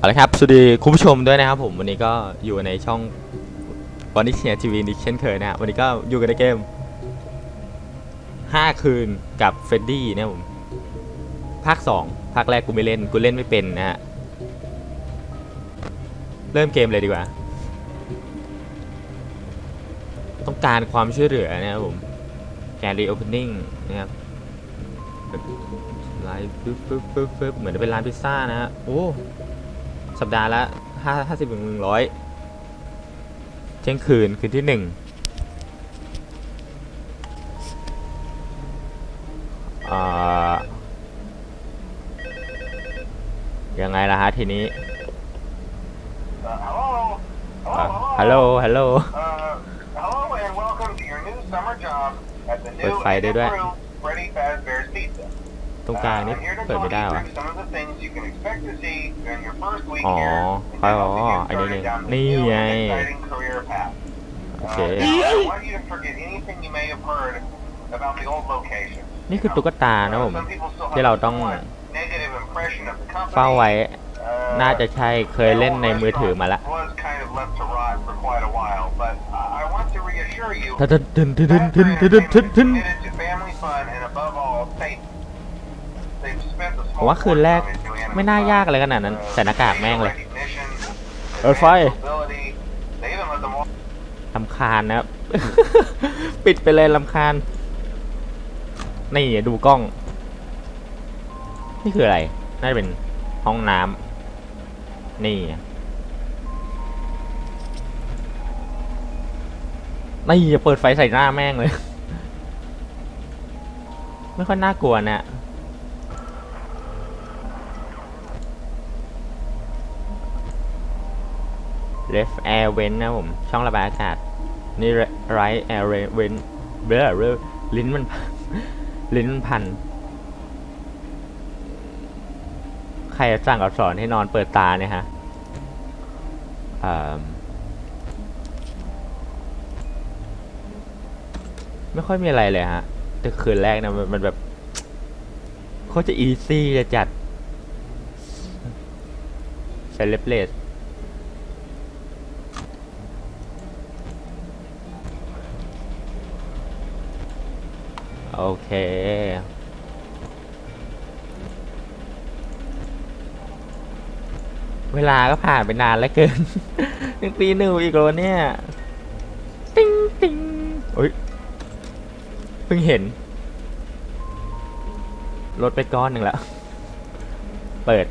เอาละครับ สวัสดีคุณผู้ชมด้วยนะครับผม วันนี้ก็อยู่ในช่องวันนี้เชียร์ทีวีนิเช่นเคยนะฮะวันนี้ก็อยู่กันในเกม 5 คืนกับเฟดดี้นะผมภาค 2 ภาคแรกกูไม่เล่น กูเล่นไม่เป็นนะฮะ เริ่มเกมเลยดีกว่า ต้องการความช่วยเหลือนะครับผมแกรีโอเพนนิ่งนะครับไลฟ์ปึ๊บปึ๊บปึ๊บปึ๊บเหมือนจะเป็นร้านพิซซ่านะฮะ โอ้ สัปดาห์ละห้าห้าสิบถึงหนึ่งร้อยเที่ยงคืนคืนที่หนึ่งอ่ายังไงล่ะฮะทีนี้ Uh, hello. อะ Hello. ฮัลโหล ฮัลโหล Uh, hello and welcome to your new summer job at the new เปิดไฟได้ and ด้วย ตรงกลางนี่เปิดไม่ได้วะอ๋อคขาอ๋ออันนี้นี่นี่ไง โอเค นี่คือตุ๊กตานะผม ที่เราต้องเฝ้าไว้ น่าจะใช่ เคยเล่นในมือถือมาละทึนทึนทึนทึนทึนทึนทึน ผม small ว่าคืนแรก fortune on its new ไม่น่ายาก animal เลยขนาดนั้น uh, ใส่หน้ากากแม่งเลย facial recognition, เออไฟ advanced mobility. They even let them walk ลำคาญนะครับ ปิดไปเลยลำคาญ นี่ดูกล้อง นี่คืออะไร น่าจะเป็นห้องน้ำนี่ นี่เปิดไฟใส่หน้าแม่งเลย ไม่ค่อยน่ากลัวนะ left air vent นะผม ช่องระบายอากาศ นี่ right air vent เบลอเบลอลิ้นมัน ลิ้นมันพัน ใครสั่งกับสอนให้นอนเปิดตาเนี่ยฮะไม่ค่อยมีอะไรเลยฮะ แต่คืนแรกนะมันมันแบบโคตรจะอีซี่จะจัดเซเลบเลส โอเค เวลาก็ผ่านไปนานแล้วเกินยังตีหนึ่งอีกแล้วเนี่ย ติ้งติ้งโอ้ย เพิ่งเห็นลดไปก้อนหนึ่งแล้ว เปิด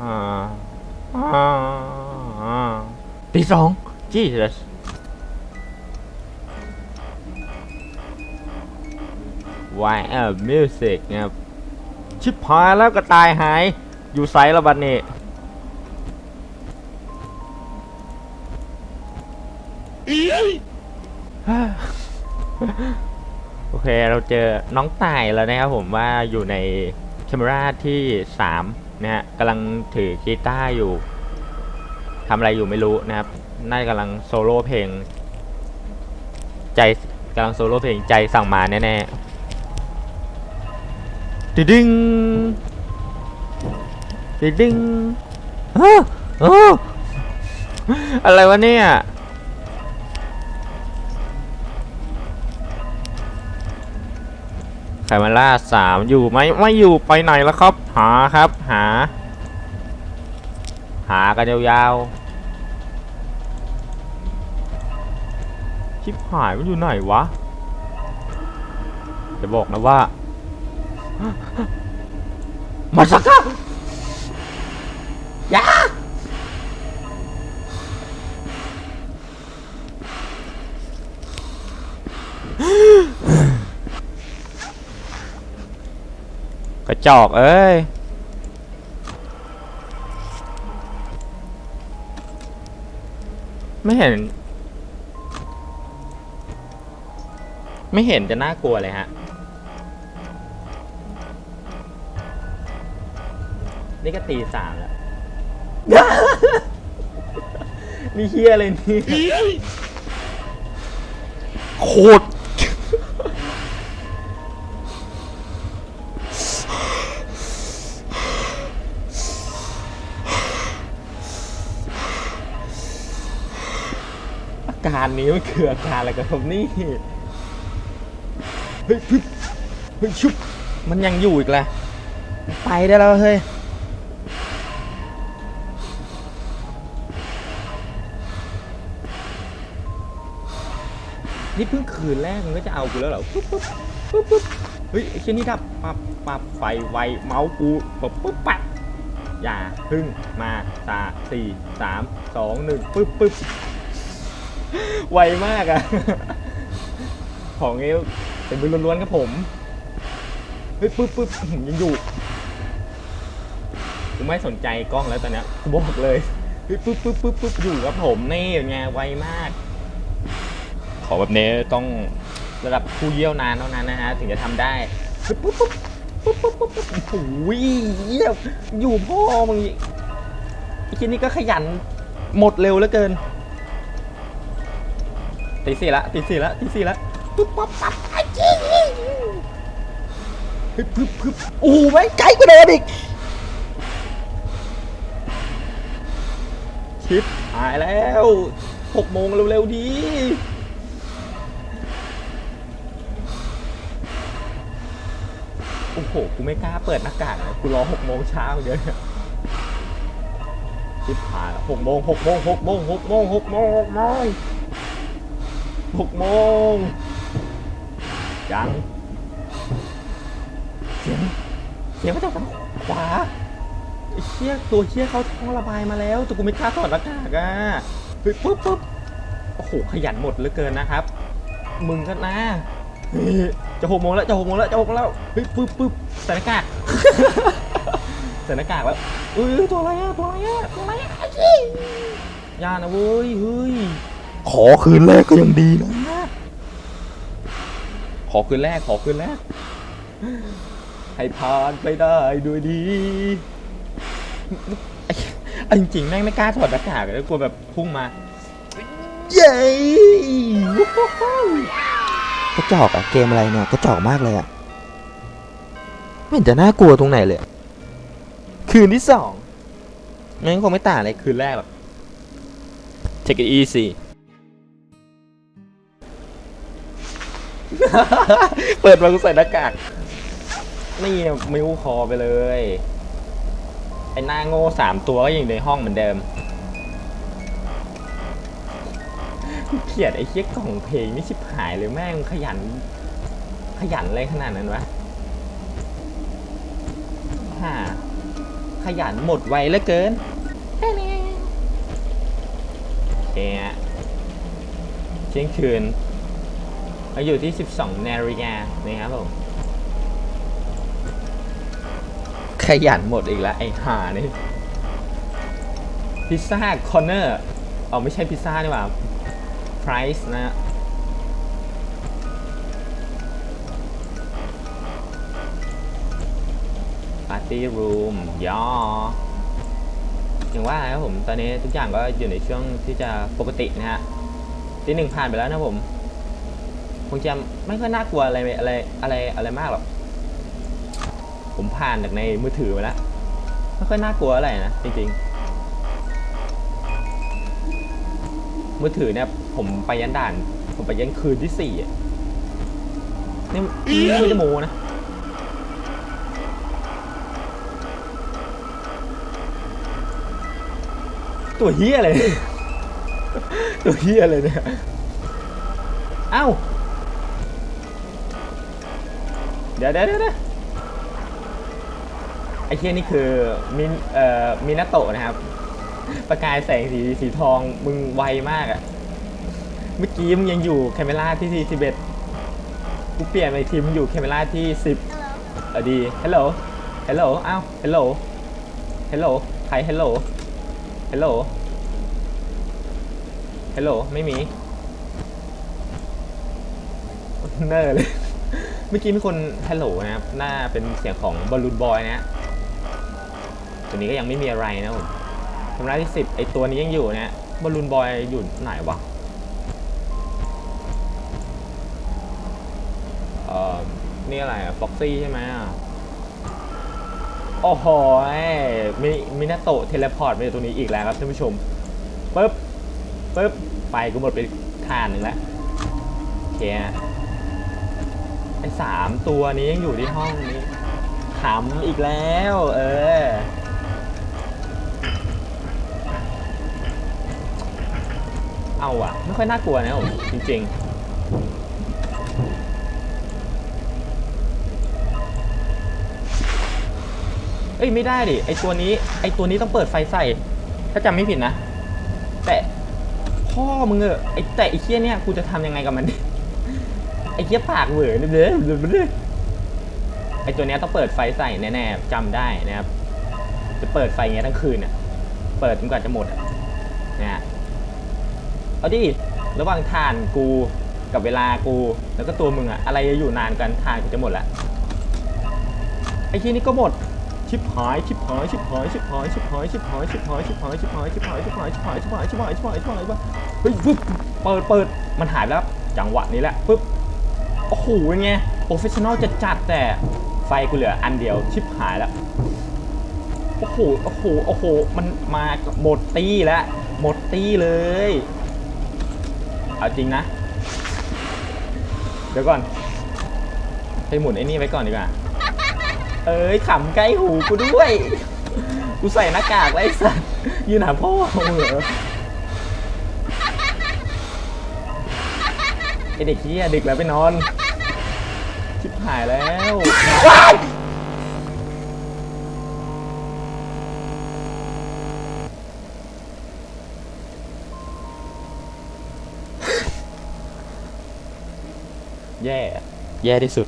อ่าอ่า อ่าตีสอง Jesus Why a music นะครับชิบหายแล้วก็ตายหาย อยู่ไซส์แล้วบัดนี้โอเคเราเจอน้องต่ายแล้วนะครับผมว่าอยู่ในแคมราที่3นะฮะกำลังถือกีตาร์อยู่ทำอะไรอยู่ไม่รู้นะครับน่าจะกำลังโซโล่เพลง ใจกำลังโซโล่เพลงใจสั่งมาแน่ๆ ติดึงติดดึงฮะอ้อะไรวะเนี่ยใคมาล่าสามอยู่ไหมไม่อยู่ไปไหนแล้วครับ หาครับ หา หากันยาวๆชิบหายมันอยู่ไหนวะจะบอกนะว่า มาสักครับยาระจอกเอ้ย ไม่เห็น ไม่เห็นจะน่ากลัวเลยฮะ นี่ก็ตีสามแล้ว นี่เฮียอะไรนี่โคตรอาการนี้มันคืออาการอะไรกันครับนี่ เฮ้ยเฮ้ยเฮ้ยชุบมันยังอยู่อีกแหละ ไปได้แล้วเฮ้ย นี่เพิ่งคืนแรกมันก็จะเอากูแล้วเหรอปุ๊บปุ๊บปุ๊บปุ๊บเฮ้ยไอ้เช่นนี้ดับปับปับไฟไวเมาส์กูปุ๊บปุ๊บปับอย่าพึ่งมาตาสี่สามสองหนึ่งปุ๊บปุ๊บไวมากอะของเอวเป็นมือล้วนๆครับผมเฮ้ยปุ๊บปุ๊บยังอยู่กูไม่สนใจกล้องแล้วตอนนี้กูบอกเลยเฮ้ยปุ๊บปุ๊บปุ๊บปุ๊บอยู่ครับผมนี่ไงไวมาก ขอแบบนี้ต้องระดับผู้เยี่ยวนานเท่านั้นนะฮะถึงจะทำได้ปุ๊บปุ๊บปุ๊บปุ๊บปุ๊บปุ๊บปุ๊บโอ้ยเยี่ยมอยู่พ่อมึงอีกไอ้ชิ้นนี้ก็ขยันหมดเร็วเหลือเกินตีสี่ละตีสี่ละตีสี่ละปุ๊บปั๊บปั๊บไอ้เจ๊เฮ้ยปึ๊บปึ๊บโอ้โหไม่งไกลกว่าเดิมอีกชิปหายแล้วหกโมงเร็วๆดี โหกูไม่กล้าเปิดหน้ากากนะกูรอหกโมงเช้าเดี๋ยวชิบหายหกโมงหกโมงหกโมงหกโมงหกโมงหกโมงหกโมงยังเสียงเสียงมาจากทางขวาไอ้เชี่ยตัวเชี่ยเขาท่องระบายมาแล้วแต่กูไม่กล้าถอดหน้ากากอะปุ๊บปุ๊บโอ้โหขยันหมดเหลือเกินนะครับ มึงก็นะ จะหกโมงแล้วจะหกโมงแล้วจะหกโมงแล้วเฮ้ยปึ๊บปึ๊บใส่หน้ากากใส่หน้ากากแล้วเอ้ยตัวอะไรอะตัวอะไรอะตัวอะไรอะเฮ้ยอย่านะเว้ยเฮ้ยขอคืนแรกก็ยังดีนะขอคืนแรกขอคืนแรกให้ผ่านไปได้ด้วยดีไอ้จริงๆแม่งไม่กล้าถอดหน้ากากเลยกลัวแบบพุ่งมา เย้ กระจอกอะเกมอะไรเนี่ยกระจอกมากเลยอะไม่เห็นจะน่ากลัวตรงไหนเลย คืนที่สองแม่งคงไม่ต่างอะไรคืนแรกหรอก take it easy เปิดมากูใส่หน้ากากนี่มิวคอไปเลย ไอ้หน้าโง่สามตัวก็ยังอยู่ในห้องเหมือนเดิม เกียดไอ้เชี่ยกล่องเพลงนี่ชิบหายเลยแม่งขยัน ขยันอะไรขนาดนั้นวะฮ่าขยันหมดไวเหลือเกินโอเคฮะเที่ยงคืนเราอยู่ที่ 12 นาฬิกานะครับผม ขยันหมดอีกแล้ว ไอ้ห่านี่ พิซซ่าคอนเนอร์ เอาไม่ใช่พิซซ่านี่หว่า Price นะปาร์ตี้รูมย่ออย่างว่าครับผมตอนนี้ทุกอย่างก็อยู่ในช่วงที่จะปกตินะฮะที่หนึ่งผ่านไปแล้วนะผมคงจะไม่ค่อยน่ากลัวอะไรอะไรอะไรอะไรมากหรอกผมผ่านจากในมือถือมาแล้วไม่ค่อยน่ากลัวอะไรนะจริงๆมือถือเนี่ย ผมไปยันด่าน ผมไปยันคืนที่สี่อะนี่ไม่จะโมนะ ตัวเฮียอะไร ตัวเฮียอะไรเนี่ย เอ้าเดี๋ยวเดี๋ยวเดี๋ยวเดี๋ยวไอ้เฮียนี่คือมินเอ่อมินาโตะนะครับ ประกายแสงสีสีทองมึงไวมากอะเมื่อกี้มึงยังอยู่แคมเมราที่ที่สิบเอ็ดกูเปลี่ยนไปทีมงอยู่แคมเมราที่สิบเออดีฮัลโหลฮัลโหลอ้าวฮัลโหลฮัลโหลใครฮัลโหลฮัลโหลฮัลโหลไม่มีเนอร์เลยเมื่อกี้มีคนฮัลโหลนะครับน่าเป็นเสียงของบอลลูนบอยนะฮะตัวนี้ก็ยังไม่มีอะไรนะผมทำร้ายที่สิบไอตัวนี้ยังอยู่นะฮะบอลลูนบอยอยู่ไหนวะ นี่อะไรอะฟ็อกซี่ใช่ไหมอะโอ้โหมิมินาโตะเทเลพอร์ตมาอยู่ตรงนี้อีกแล้วครับท่านผู้ชมปึ๊บปึ๊บไฟกูหมดไปทานหนึ่งแล้วโอเคไอ้สามตัวนี้ยังอยู่ที่ห้องนี้ขำอีกแล้ว เออเอาอะไม่ค่อยน่ากลัวนะผมจริง ๆ อ้ยไม่ได้ดิไอตัวนี้ไอตัวนี้ต้องเปิดไฟใส่ ถ้าจำไม่ผิดนะ แต่พ่อมึงเออไอแต่ไอเคี้ยเนี่ยกูจะทำยังไงกับมันไอเคี้ยปากเหวอเนี่ยเด้อเด้อเด้อไอตัวเนี้ยต้องเปิดไฟใส่แน่ๆจำได้นะครับ จะเปิดไฟอย่างเงี้ยทั้งคืนเนี่ยเปิดจนกว่าจะหมดอะนะฮะเอาดิระหว่างทานกูกับเวลากูแล้วก็ตัวมึงอะอะไรจะอยู่นานกันทานกูจะหมดละไอ้ที่นี่ก็หมด ชิบหายชิบหายชิบหายชิบหายชิบหายชิบหายชิบหายชิบหายชิบหายชิบหายชิบหายชิบหายชิบหายชิบหายชิบหายชิบหายชิบหายเฮ้ยฟึบเปิดเปิดมันหายแล้วจังหวะนี้แหละฟึบโอ้โหเป็นไงโปรเฟชชั่นอลจะจัดแต่ไฟกูเหลืออันเดียวชิบหายแล้วโอ้โหโอ้โหโอ้โหมันมาหมดตีแล้วหมดตีเลยเอาจริงนะ เดี๋ยวก่อนไปหมุนไอ้นี่ไว้ก่อนดีกว่า เอ้ยขำใกล้หูกูด้วย กูใส่หน้ากากแล้วไอ้สัสยืนหาพ่อมึงเหรอไอเด็กเฮียดึกแล้วไปนอน ชิบหายแล้วว้ายแย่ แย่ที่สุด